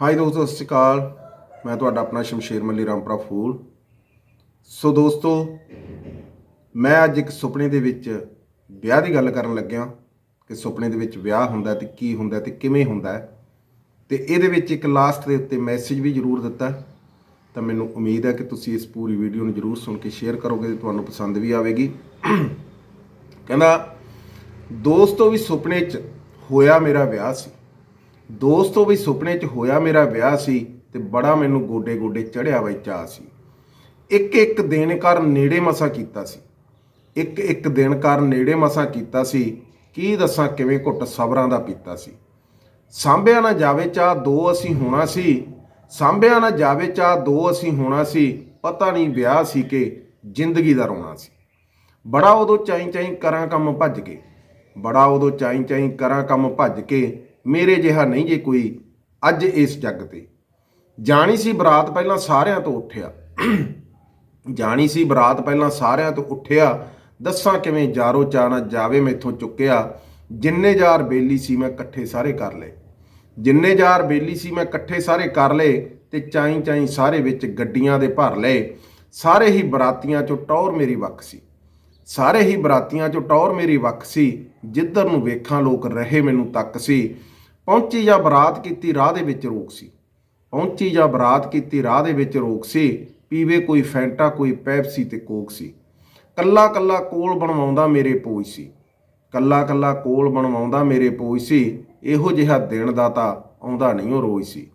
High ਦੋਸਤੋ, ਸਤਿ ਸ਼੍ਰੀ ਅਕਾਲ। ਮੈਂ ਤੁਹਾਡਾ ਆਪਣਾ ਸ਼ਮਸ਼ੇਰ ਮੱਲੀ ਰਾਮਪੁਰਾ ਫੂਲ। ਸੋ ਦੋਸਤੋ, ਮੈਂ ਅੱਜ ਇੱਕ ਸੁਪਨੇ ਦੇ ਵਿੱਚ ਵਿਆਹ ਦੀ ਗੱਲ ਕਰਨ ਲੱਗਿਆ ਕਿ ਸੁਪਨੇ ਦੇ ਵਿੱਚ ਵਿਆਹ ਹੁੰਦਾ ਤੇ ਕੀ ਹੁੰਦਾ ਤੇ ਕਿਵੇਂ ਹੁੰਦਾ ਹੈ। ਤੇ ਇਹਦੇ ਵਿੱਚ ਇੱਕ ਲਾਸਟ ਦੇ ਉੱਤੇ ਮੈਸੇਜ ਵੀ ਜ਼ਰੂਰ ਦਿੱਤਾ ਤਾਂ ਮੈਨੂੰ ਉਮੀਦ ਹੈ ਕਿ ਤੁਸੀਂ ਇਸ ਪੂਰੀ ਵੀਡੀਓ ਨੂੰ ਜ਼ਰੂਰ ਸੁਣ ਕੇ ਸ਼ੇਅਰ ਕਰੋਗੇ ਤੇ ਤੁਹਾਨੂੰ ਪਸੰਦ ਵੀ ਆਵੇਗੀ। ਕਹਿੰਦਾ, ਦੋਸਤੋ, ਵੀ ਸੁਪਨੇ 'ਚ ਹੋਇਆ ਮੇਰਾ ਵਿਆਹ ਸੀ। ਦੋਸਤੋ ਵੀ ਸੁਪਨੇ 'ਚ ਹੋਇਆ ਮੇਰਾ ਵਿਆਹ ਸੀ ਤੇ ਬੜਾ ਮੈਨੂੰ ਗੋਡੇ ਗੋਡੇ ਚੜਿਆ ਬਈ ਚਾਅ ਸੀ। ਇੱਕ ਇੱਕ ਦਿਨ ਕਰ ਨੇੜੇ ਮਸਾ ਕੀਤਾ ਸੀ। ਇੱਕ ਇੱਕ ਦਿਨ ਕਰ ਨੇੜੇ ਮਸਾ ਕੀਤਾ ਸੀ। ਕੀ ਦੱਸਾਂ ਕਿਵੇਂ ਘੁੱਟ ਸਬਰਾਂ ਦਾ ਪੀਤਾ ਸੀ। ਸਾਂਭਿਆ ਨਾ ਜਾਵੇ ਚਾਹ ਦੋ ਅਸੀਂ ਹੋਣਾ ਸੀ। ਸਾਂਭਿਆ ਨਾ ਜਾਵੇ ਚਾਹ ਦੋ ਅਸੀਂ ਹੋਣਾ ਸੀ। ਪਤਾ ਨਹੀਂ ਵਿਆਹ ਸੀ ਕਿ ਜ਼ਿੰਦਗੀ ਦਾ ਰੋਣਾ ਸੀ। ਬੜਾ ਉਦੋਂ ਚਾਈ ਚਾਈ ਕਰਾਂ ਕੰਮ ਭੱਜ ਕੇ। ਬੜਾ ਉਦੋਂ ਚਾਈ ਚਾਈ ਕਰਾਂ ਕੰਮ ਭੱਜ ਕੇ ਮੇਰੇ ਜਿਹਾ ਨਹੀਂ ਜੇ ਕੋਈ ਅੱਜ ਇਸ ਜੱਗ ਤੇ। ਜਾਣੀ ਸੀ ਬਰਾਤ ਪਹਿਲਾਂ ਸਾਰਿਆਂ ਤੋਂ ਉੱਠਿਆ। ਜਾਣੀ ਸੀ ਬਰਾਤ ਪਹਿਲਾਂ ਸਾਰਿਆਂ ਤੋਂ ਉੱਠਿਆ। ਦੱਸਾਂ ਕਿਵੇਂ ਜਾਰੋ ਚਾਣਾ ਜਾਵੇ ਮੈਥੋਂ ਚੁੱਕਿਆ। ਜਿੰਨੇ ਯਾਰ ਬੇਲੀ ਸੀ ਮੈਂ ਇਕੱਠੇ ਸਾਰੇ ਕਰ ਲਏ। ਜਿੰਨੇ ਯਾਰ ਬੇਲੀ ਸੀ ਮੈਂ ਇਕੱਠੇ ਸਾਰੇ ਕਰ ਲਏ ਤੇ ਚਾਈ ਚਾਈ ਸਾਰੇ ਵਿੱਚ ਗੱਡੀਆਂ ਦੇ ਭਰ ਲਏ। ਸਾਰੇ ਹੀ ਬਰਾਤੀਆਂ ਚੋਂ ਟੌਰ ਮੇਰੀ ਵੱਖ ਸੀ। ਸਾਰੇ ਹੀ ਬਰਾਤੀਆਂ ਚੋਂ ਟੌਰ ਮੇਰੀ ਵੱਖ ਸੀ। ਜਿੱਧਰ ਨੂੰ ਵੇਖਾਂ ਲੋਕ ਰਹੇ ਮੈਨੂੰ ਤੱਕ ਸੀ। ਪਹੁੰਚੀ ਜਾਂ ਬਰਾਤ ਕੀਤੀ ਰਾਹ ਦੇ ਵਿੱਚ ਰੋਕ ਸੀ। ਪਹੁੰਚੀ ਜਾਂ ਬਰਾਤ ਕੀਤੀ ਰਾਹ ਦੇ ਵਿੱਚ ਰੋਕ ਸੀ, ਪੀਵੇ ਕੋਈ ਫੈਂਟਾ, ਕੋਈ ਪੈਪਸੀ ਤੇ ਕੋਕ ਸੀ। ਕੱਲਾ ਕੱਲਾ ਕੋਲ ਬਣਵਾਉਂਦਾ ਮੇਰੇ ਪੋਜ ਸੀ। ਕੱਲਾ ਕੱਲਾ ਕੋਲ ਬਣਵਾਉਂਦਾ ਮੇਰੇ ਪੋਜ ਸੀ। ਇਹੋ ਜਿਹਾ ਦਿਨ ਦਾ ਤਾਂ ਆਉਂਦਾ ਨਹੀਂ, ਉਹ ਰੋਜ਼ ਸੀ।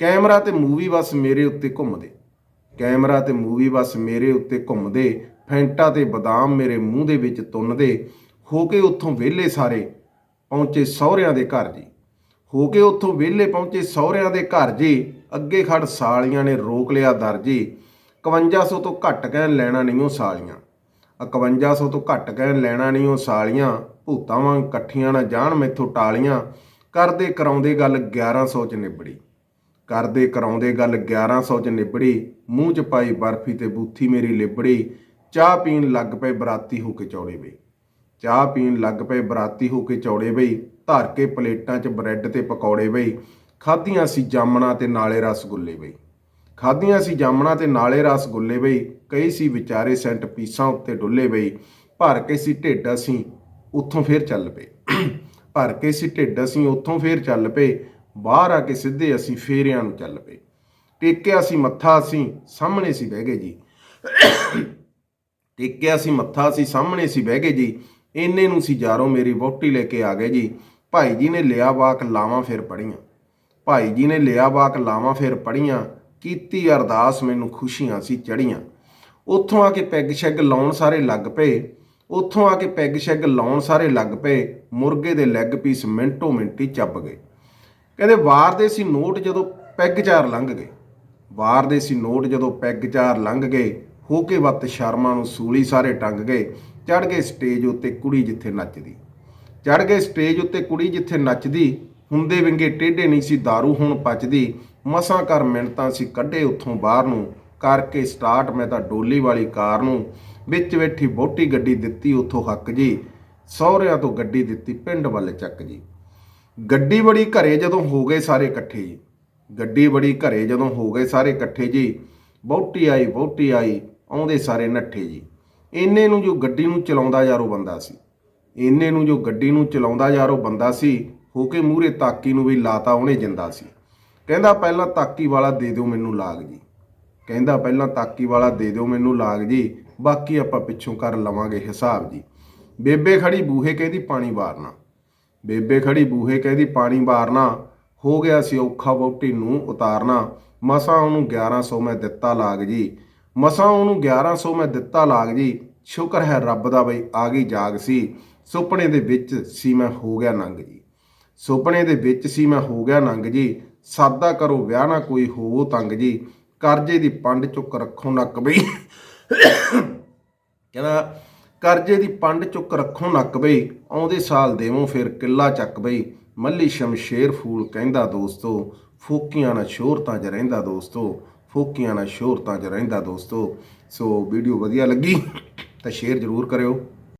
ਕੈਮਰਾ ਤੇ ਮੂਵੀ ਬਸ ਮੇਰੇ ਉੱਤੇ ਘੁੰਮਦੇ। ਕੈਮਰਾ ਤੇ ਮੂਵੀ ਬਸ ਮੇਰੇ ਉੱਤੇ ਘੁੰਮਦੇ। ਫੈਂਟਾ ਤੇ ਬਦਾਮ ਮੇਰੇ ਮੂੰਹ ਦੇ ਵਿੱਚ ਤੁੰਨਦੇ। ਹੋ ਕੇ ਉੱਥੋਂ ਵਿਹਲੇ ਸਾਰੇ ਪਹੁੰਚੇ ਸਹੁਰਿਆਂ ਦੇ ਘਰ ਜੀ। ਹੋ ਕੇ ਉੱਥੋਂ ਵਿਹਲੇ ਪਹੁੰਚੇ ਸਹੁਰਿਆਂ ਦੇ ਘਰ ਜੇ। ਅੱਗੇ ਖੜ ਸਾਲੀਆਂ ਨੇ ਰੋਕ ਲਿਆ ਦਰ ਜੀ। 5100 ਤੋਂ ਘੱਟ ਕਹਿਣ ਲੈਣਾ ਨਹੀਂ ਉਹ ਸਾਲੀਆਂ। 5100 ਤੋਂ ਘੱਟ ਕਹਿਣ ਲੈਣਾ ਨਹੀਂ ਉਹ ਸਾਲੀਆਂ। ਭੂਤਾਂ ਵਾਂਗ ਇਕੱਠੀਆਂ ਨਾ ਜਾਣ ਮੈਥੋਂ ਟਾਲੀਆਂ। ਕਰਦੇ ਕਰਾਉਂਦੇ ਗੱਲ 1100 ਚ ਨਿਬੜੀ। ਕਰਦੇ ਕਰਾਉਂਦੇ ਗੱਲ 1100 ਚ ਨਿਬੜੀ। ਮੂੰਹ ਚ ਪਾਈ ਬਰਫੀ ਤੇ ਬੂਥੀ ਮੇਰੀ ਲਿਬੜੀ। ਚਾਹ ਪੀਣ ਲੱਗ ਪਏ ਬਰਾਤੀ ਹੋ ਕੇ ਚੌੜੇ ਬਈ। ਚਾਹ ਪੀਣ ਲੱਗ ਪਏ ਬਰਾਤੀ ਹੋ ਕੇ ਚੌੜੇ ਬਈ। ਧਰ ਕੇ ਪਲੇਟਾਂ 'ਚ ਬ੍ਰੈਡ ਤੇ ਪਕੌੜੇ ਬਈ, ਖਾਧੀਆਂ ਸੀ ਜਾਮਣਾ ਤੇ ਨਾਲੇ ਰਸਗੁੱਲੇ ਬਈ। ਖਾਧੀਆਂ ਸੀ ਜਾਮਣਾ ਤੇ ਨਾਲੇ ਰਸਗੁੱਲੇ ਬਈ, ਕਈ ਸੀ ਵਿਚਾਰੇ ਸੈਂਟ ਪੀਸਾਂ ਉੱਤੇ ਡੁੱਲੇ ਬਈ, ਭਰ ਕੇ ਸੀ ਢਿੱਡ ਅਸੀਂ ਉੱਥੋਂ ਫੇਰ ਚੱਲ ਪਏ। ਭਰ ਕੇ ਸੀ ਢਿੱਡ ਅਸੀਂ ਉੱਥੋਂ ਫੇਰ ਚੱਲ ਪਏ, ਬਾਹਰ ਆ ਕੇ ਸਿੱਧੇ ਅਸੀਂ ਫੇਰਿਆਂ ਨੂੰ ਚੱਲ ਪਏ। ਟੇਕਿਆ ਸੀ ਮੱਥਾ ਅਸੀਂ, ਸਾਹਮਣੇ ਸੀ ਬਹਿ ਗਏ ਜੀ। ਟੇਕਿਆ ਸੀ ਮੱਥਾ ਸੀ ਸਾਹਮਣੇ ਸੀ ਬਹਿ ਗਏ ਜੀ। ਇੰਨੇ ਨੂੰ ਸੀ ਯਾਰੋ ਮੇਰੀ ਵੋਟੀ ਲੈ ਕੇ ਆ ਗਏ ਜੀ। ਭਾਈ ਜੀ ਨੇ ਲਿਆ ਵਾਕ ਲਾਵਾਂ ਫਿਰ ਪੜੀਆਂ ਭਾਈ ਜੀ ਨੇ ਲਿਆ ਵਾਕ ਲਾਵਾਂ ਫਿਰ ਪੜੀਆਂ ਕੀਤੀ ਅਰਦਾਸ ਮੈਨੂੰ ਖੁਸ਼ੀਆਂ ਸੀ ਚੜੀਆਂ ਉੱਥੋਂ ਆ ਕੇ ਪੈਗ ਸ਼ੈਗ ਲਾਉਣ ਸਾਰੇ ਲੱਗ ਪਏ, ਉੱਥੋਂ ਆ ਕੇ ਪੈਗ ਸ਼ੈਗ ਲਾਉਣ ਸਾਰੇ ਲੱਗ ਪਏ, ਮੁਰਗੇ ਦੇ ਲੈਗ ਪੀਸ ਮਿੰਟੋ ਮਿੰਟੀ ਚੱਬ ਗਏ। ਕਹਿੰਦੇ ਵਾਰ ਦੇ ਸੀ ਨੋਟ ਜਦੋਂ ਪੈਗ ਚਾਰ ਲੰਘ ਗਏ। ਵਾਰ ਦੇ ਸੀ ਨੋਟ ਜਦੋਂ ਪੈਗ ਚਾਰ ਲੰਘ ਗਏ, ਹੋ ਕੇ ਵੱਤ ਸ਼ਰਮਾ ਨੂੰ ਸੂਲੀ ਸਾਰੇ ਟੰਗ ਗਏ ਚੜ ਗਏ ਸਟੇਜ ਉੱਤੇ ਕੁੜੀ ਜਿੱਥੇ ਨੱਚਦੀ। ਚੜ ਗਏ ਸਟੇਜ ਉੱਤੇ ਕੁੜੀ ਜਿੱਥੇ ਨੱਚਦੀ, ਹੁੰਦੇ ਵਿੰਗੇ ਟੇਢੇ ਨਹੀਂ ਸੀ दारू ਹੁਣ ਪਚਦੀ। ਮਸਾਂ ਕਰ ਮਿੰਟਾਂ ਸੀ, ਕੱਢੇ ਉੱਥੋਂ ਬਾਹਰ ਨੂੰ। ਕਰਕੇ ਸਟਾਰਟ, ਮੈਂ ਤਾਂ ਡੋਲੀ ਵਾਲੀ ਕਾਰ ਨੂੰ। ਵਿੱਚ ਬੈਠੀ ਬੋਟੀ ਗੱਡੀ ਦਿੱਤੀ, ਉੱਥੋਂ ਹੱਕ ਜੀ। ਸਹੁਰਿਆਂ ਤੋਂ ਗੱਡੀ ਦਿੱਤੀ, ਪਿੰਡ ਵੱਲ ਚੱਕ ਜੀ। ਗੱਡੀ ਬੜੀ ਘਰੇ ਜਦੋਂ ਹੋ ਗਏ ਸਾਰੇ ਇਕੱਠੇ ਜੀ। ਗੱਡੀ ਬੜੀ ਘਰੇ ਜਦੋਂ ਹੋ ਗਏ ਸਾਰੇ ਇਕੱਠੇ ਜੀ। ਬਹੁਤੀ ਆਈ ਬਹੁਤੀ ਆਈ, ਆਉਂਦੇ ਸਾਰੇ ਨੱਠੇ ਜੀ। ਇੰਨੇ ਨੂੰ ਜੋ ਗੱਡੀ ਨੂੰ ਚਲਾਉਂਦਾ ਯਾਰੋ ਬੰਦਾ ਸੀ। ਇੰਨੇ ਨੂੰ ਜੋ ਗੱਡੀ ਨੂੰ ਚਲਾਉਂਦਾ ਯਾਰ ਉਹ ਬੰਦਾ ਸੀ, ਹੋ ਕੇ ਮੂਹਰੇ ਤਾਕੀ ਨੂੰ ਵੀ ਲਾਤਾ ਉਹਨੇ ਜਿੰਦਾ ਸੀ। ਕਹਿੰਦਾ ਪਹਿਲਾਂ ਤਾਕੀ ਵਾਲਾ ਦੇ ਦਿਓ ਮੈਨੂੰ ਲਾਗ ਜੀ। ਕਹਿੰਦਾ ਪਹਿਲਾਂ ਤਾਕੀ ਵਾਲਾ ਦੇ ਦਿਓ ਮੈਨੂੰ ਲਾਗ ਜੀ, ਬਾਕੀ ਆਪਾਂ ਪਿੱਛੋਂ ਕਰ ਲਵਾਂਗੇ ਹਿਸਾਬ ਜੀ। ਬੇਬੇ ਖੜੀ ਬੂਹੇ ਕਹਿੰਦੀ ਪਾਣੀ ਵਾਰਨਾ। ਬੇਬੇ ਖੜੀ ਬੂਹੇ ਕਹਿੰਦੀ ਪਾਣੀ ਵਾਰਨਾ। ਹੋ ਗਿਆ ਸੀ ਔਖਾ ਵੋਟੀ ਨੂੰ ਉਤਾਰਨਾ। ਮਸਾਂ ਉਹਨੂੰ 1100 ਮੈਂ ਦਿੱਤਾ ਲਾਗ ਜੀ। ਮਸਾਂ ਉਹਨੂੰ 1100 ਮੈਂ ਦਿੱਤਾ ਲਾਗ ਜੀ। ਸ਼ੁਕਰ ਹੈ ਰੱਬ ਦਾ ਬਈ ਆ ਗਈ ਜਾਗ ਸੀ। ਸੁਪਨੇ ਦੇ ਵਿੱਚ ਸੀ ਮੈਂ ਹੋ ਗਿਆ ਨੰਗ ਜੀ। ਸੁਪਨੇ ਦੇ ਵਿੱਚ ਸੀ ਮੈਂ ਹੋ ਗਿਆ ਨੰਗ ਜੀ। ਸਾਦਾ ਕਰੋ ਵਿਆਹ ਨਾ ਕੋਈ ਹੋਵੋ ਤੰਗ ਜੀ। ਕਰਜ਼ੇ ਦੀ ਪੰਡ ਚੁੱਕ ਰੱਖੋ ਨੱਕ ਬਈ। ਕਹਿੰਦਾ, ਕਰਜ਼ੇ ਦੀ ਪੰਡ ਚੁੱਕ ਰੱਖੋ ਨੱਕ ਬਈ। ਆਉਂਦੇ ਸਾਲ ਦੇਵੋ ਫਿਰ ਕਿੱਲਾ ਚੱਕ ਬਈ। ਮੱਲੀ ਸ਼ਮਸ਼ੇਰ ਫੂਲ ਕਹਿੰਦਾ ਦੋਸਤੋ, ਫੋਕੀਆਂ ਨਾ ਸ਼ੋਹਰਤਾਂ 'ਚ ਰਹਿੰਦਾ ਦੋਸਤੋ, ਫੋਕੀਆਂ ਨਾ ਸ਼ੋਹਰਤਾਂ 'ਚ ਰਹਿੰਦਾ ਦੋਸਤੋ। ਸੋ ਵੀਡੀਓ ਵਧੀਆ ਲੱਗੀ ਤਾਂ ਸ਼ੇਅਰ ਜ਼ਰੂਰ ਕਰਿਓ।